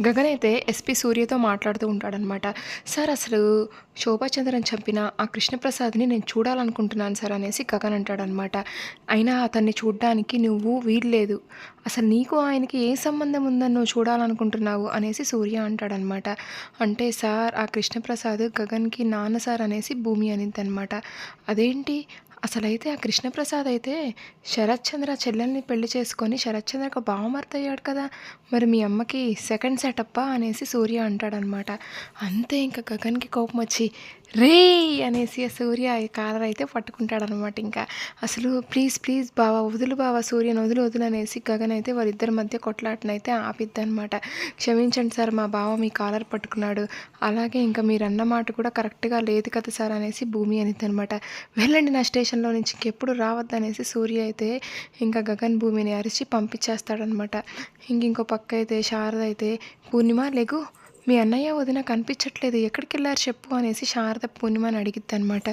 గగన్ అయితే ఎస్పీ సూర్యతో మాట్లాడుతూ ఉంటాడనమాట సార్ అసలు శోభాచంద్రన్ చంపిన ఆ కృష్ణప్రసాద్ని నేను చూడాలనుకుంటున్నాను సార్ అనేసి గగన్ అంటాడనమాట అయినా అతన్ని చూడడానికి నువ్వు వీల్లేదు. అసలు నీకు ఆయనకి ఏ సంబంధం ఉందని నువ్వు చూడాలనుకుంటున్నావు అనేసి సూర్య అంటాడనమాట అంటే సార్ ఆ కృష్ణప్రసాద్ గగన్కి నాన్న సార్ అనేసి భూమి అనిద్ది అనమాట అదేంటి? అసలైతే ఆ కృష్ణప్రసాద్ అయితే శరత్చంద్ర చెల్లెల్ని పెళ్ళి చేసుకొని శరత్చంద్రకు బావమర్త అయ్యాడు కదా. మరి మీ అమ్మకి సెకండ్ సెటప్పా అనేసి సూర్య అంటాడనమాట. అంతే ఇంకా గగన్కి కోపం వచ్చి రే! అనేసి ఆ సూర్య కాలర్ అయితే పట్టుకుంటాడనమాట ఇంకా. అసలు ప్లీజ్ ప్లీజ్ బావా వదులు బావా సూర్యను వదులు వదులు అనేసి గగన్ అయితే వాళ్ళిద్దరి మధ్య కొట్లాటనైతే ఆపిద్దనమాట. క్షమించండి సార్ మా బావ మీ కాలర్ పట్టుకున్నాడు. అలాగే ఇంకా మీరు అన్న మాట కూడా కరెక్ట్గా లేదు కదా సార్ అనేసి భూమి అనిద్ది అనమాట వెళ్ళండి నా స్టేషన్ స్టేషన్లో నుంచి ఇంకెప్పుడు రావద్దనేసి సూర్య అయితే ఇంకా గగన్ భూమిని అరిచి పంపించేస్తాడనమాట ఇంక ఇంకో పక్క అయితే శారద అయితే పూర్ణిమ లెగు మీ అన్నయ్య వదిన కనిపించట్లేదు. ఎక్కడికి వెళ్ళారు చెప్పు అనేసి శారద పూర్ణిమని అడిగిద్ది అనమాట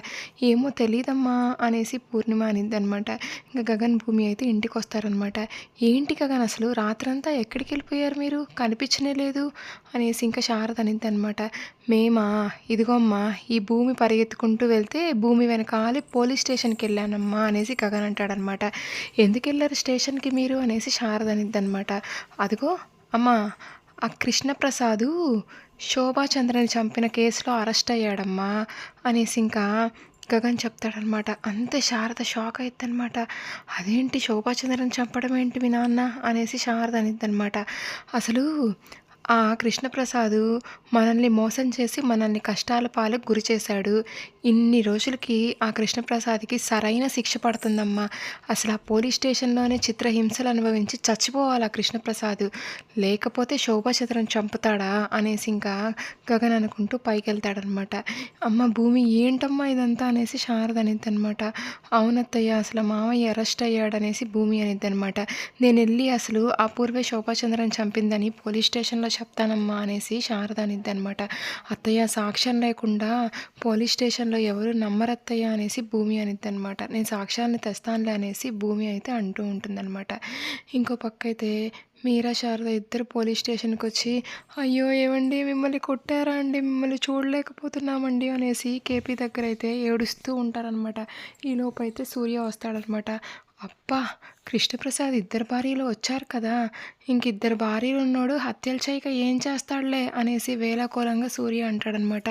ఏమో తెలియదమ్మా అనేసి పూర్ణిమ అనిద్ది అనమాట ఇంకా గగన్ భూమి అయితే ఇంటికి వస్తారనమాట ఏంటి గగన్ అసలు? రాత్రంతా ఎక్కడికి వెళ్ళిపోయారు మీరు? కనిపించనే లేదు అనేసి ఇంకా శారద అనిద్ది అనమాట మేమా? ఇదిగోమ్మా ఈ భూమి పరిగెత్తుకుంటూ వెళ్తే భూమి వెనకాలి పోలీస్ స్టేషన్కి వెళ్ళానమ్మా అనేసి గగన్ అంటాడనమాట ఎందుకు వెళ్ళారు స్టేషన్కి మీరు? అనేసి శారద అనిద్ది అనమాట అదిగో అమ్మా ఆ కృష్ణప్రసాదు శోభాచంద్రని చంపిన కేసులో అరెస్ట్ అయ్యాడమ్మా అనేసి ఇంకా గగన్ చెప్తాడనమాట అంతే శారద షాక్ అయిద్దనమాట అదేంటి శోభాచంద్రని చంపడం ఏంటి మీ నాన్న అనేసి శారద అనిద్దనమాట అసలు ఆ కృష్ణప్రసాద్ మనల్ని మోసం చేసి మనల్ని కష్టాల పాలకు గురి చేశాడు. ఇన్ని రోజులకి ఆ కృష్ణప్రసాద్కి సరైన శిక్ష పడుతుందమ్మా. అసలు ఆ పోలీస్ స్టేషన్లోనే చిత్రహింసలు అనుభవించి చచ్చిపోవాలి ఆ కృష్ణప్రసాద్. లేకపోతే శోభాచంద్రం చంపుతాడా అనేసి ఇంకా గగన్ అనుకుంటూ పైకి వెళ్తాడనమాట అమ్మ భూమి ఏంటమ్మా ఇదంతా అనేసి శారద అనిద్ది అనమాట అవునత్తయ్య అసలు మామయ్య అరెస్ట్ అయ్యాడనేసి భూమి అనిద్ది అనమాట నేను వెళ్ళి అసలు ఆ పూర్వే శోభాచంద్రని చంపిందని పోలీస్ స్టేషన్లో చెప్తానమ్మా అనేసి శారద అనిద్ది అనమాట అత్తయ్య సాక్ష్యం లేకుండా పోలీస్ స్టేషన్లో ఎవరు నమ్మరత్తయ్య అనేసి భూమి అనిద్ది అనమాట నేను సాక్ష్యాన్ని తెస్తానులే అనేసి భూమి అయితే అంటూ ఉంటుందన్నమాట. ఇంకో పక్క అయితే మీరా శారద ఇద్దరు పోలీస్ స్టేషన్కి వచ్చి అయ్యో ఏమండి మిమ్మల్ని కొట్టారా అండి? మిమ్మల్ని చూడలేకపోతున్నామండి అనేసి కేపీ దగ్గర అయితే ఏడుస్తూ ఉంటారనమాట ఈలోపు అయితే సూర్య వస్తాడనమాట అబ్బా కృష్ణప్రసాద్ ఇద్దరు భార్యలు వచ్చారు కదా. ఇంకిద్దరు భార్యలు ఉన్నాడు హత్యలు చేయక ఏం చేస్తాడులే అనేసి వేలాకోలంగా సూర్య అంటాడనమాట.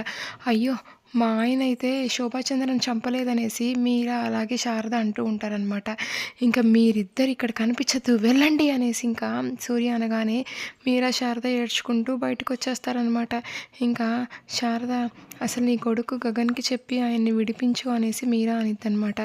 అయ్యో మా ఆయన అయితే శోభాచంద్రన్ చంపలేదనేసి మీరా అలాగే శారద అంటూ ఉంటారనమాట ఇంకా మీరిద్దరు ఇక్కడ కనిపించద్దు వెళ్ళండి అనేసి ఇంకా సూర్య అనగానే మీరా శారద ఏడ్చుకుంటూ బయటకు వచ్చేస్తారనమాట ఇంకా శారద అసలు నీ కొడుకు గగన్కి చెప్పి ఆయన్ని విడిపించు అనేసి మీరా అనిద్దనమాట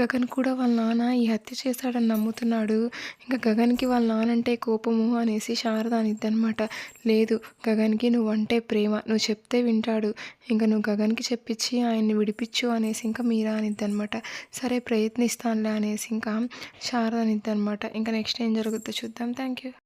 గగన్ కూడా వాళ్ళ నాన్న ఈ హత్య చేశాడని నమ్ముతున్నాడు. ఇంకా గగన్కి వాళ్ళ నానంటే కోపము అనేసి శారద అనిద్దనమాట లేదు గగన్కి నువ్వంటే ప్రేమ నువ్వు చెప్తే వింటాడు. ఇంకా నువ్వు గగన్కి చెప్పించి ఆయన్ని విడిపించు అనేసి ఇంకా మీరా అనిద్దనమాట సరే ప్రయత్నిస్తానులే అనేసి ఇంకా శారద అనిద్దనమాట ఇంకా నెక్స్ట్ ఏం జరుగుతుందో చూద్దాం. Thank you